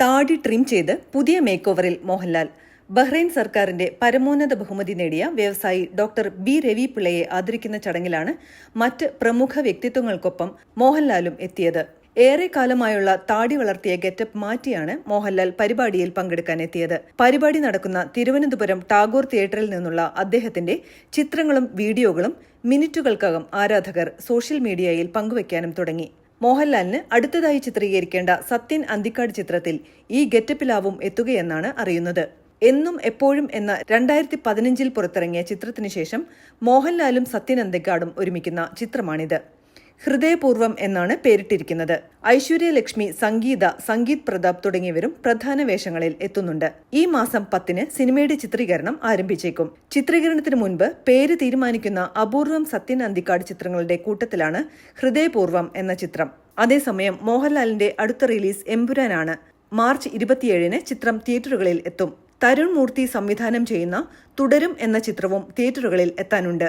താടി ട്രിം ചെയ്ത് പുതിയ മേക്ക് ഓവറിൽ മോഹൻലാൽ. ബഹ്റൈൻ സർക്കാരിന്റെ പരമോന്നത ബഹുമതി നേടിയ വ്യവസായി ഡോക്ടർ ബി രവി പിള്ളയെ ആദരിക്കുന്ന ചടങ്ങിലാണ് മറ്റ് പ്രമുഖ വ്യക്തിത്വങ്ങൾക്കൊപ്പം മോഹൻലാലും എത്തിയത്. ഏറെ കാലമായുള്ള താടി വളർത്തിയ ഗെറ്റപ്പ് മാറ്റിയാണ് മോഹൻലാൽ പരിപാടിയിൽ പങ്കെടുക്കാൻ എത്തിയത്. പരിപാടി നടക്കുന്ന തിരുവനന്തപുരം ടാഗോർ തിയേറ്ററിൽ നിന്നുള്ള അദ്ദേഹത്തിന്റെ ചിത്രങ്ങളും വീഡിയോകളും മിനിറ്റുകൾക്കകം ആരാധകർ സോഷ്യൽ മീഡിയയിൽ പങ്കുവയ്ക്കാനും തുടങ്ങി. മോഹൻലാലിന് അടുത്തതായി ചിത്രീകരിക്കേണ്ട സത്യൻ അന്തിക്കാട് ചിത്രത്തിൽ ഈ ഗെറ്റപ്പിലാവും എത്തുകയെന്നാണ് അറിയുന്നത്. എന്നും എപ്പോഴും എന്ന രണ്ടായിരത്തി പതിനഞ്ചിൽ പുറത്തിറങ്ങിയ ചിത്രത്തിനുശേഷം മോഹൻലാലും സത്യൻ അന്തിക്കാടും ഒരുമിക്കുന്ന ചിത്രമാണിത്. ഹൃദയപൂർവം എന്നാണ് പേരിട്ടിരിക്കുന്നത്. ഐശ്വര്യലക്ഷ്മി സംഗീത സംഗീത് പ്രതാപ് തുടങ്ങിയവരും പ്രധാന വേഷങ്ങളിൽ എത്തുന്നുണ്ട്. ഈ മാസം പത്തിന് സിനിമയുടെ ചിത്രീകരണം ആരംഭിച്ചേക്കും. ചിത്രീകരണത്തിന് മുൻപ് പേര് തീരുമാനിക്കുന്ന അപൂർവം സത്യൻ അന്തിക്കാട് ചിത്രങ്ങളുടെ കൂട്ടത്തിലാണ് ഹൃദയപൂർവം എന്ന ചിത്രം. അതേസമയം മോഹൻലാലിന്റെ അടുത്ത റിലീസ് എമ്പുരാനാണ്. മാർച്ച് ഇരുപത്തിയേഴിന് ചിത്രം തിയേറ്ററുകളിൽ എത്തും. തരുൺ മൂർത്തി സംവിധാനം ചെയ്യുന്ന തുടരും എന്ന ചിത്രവും തിയേറ്ററുകളിൽ എത്താനുണ്ട്.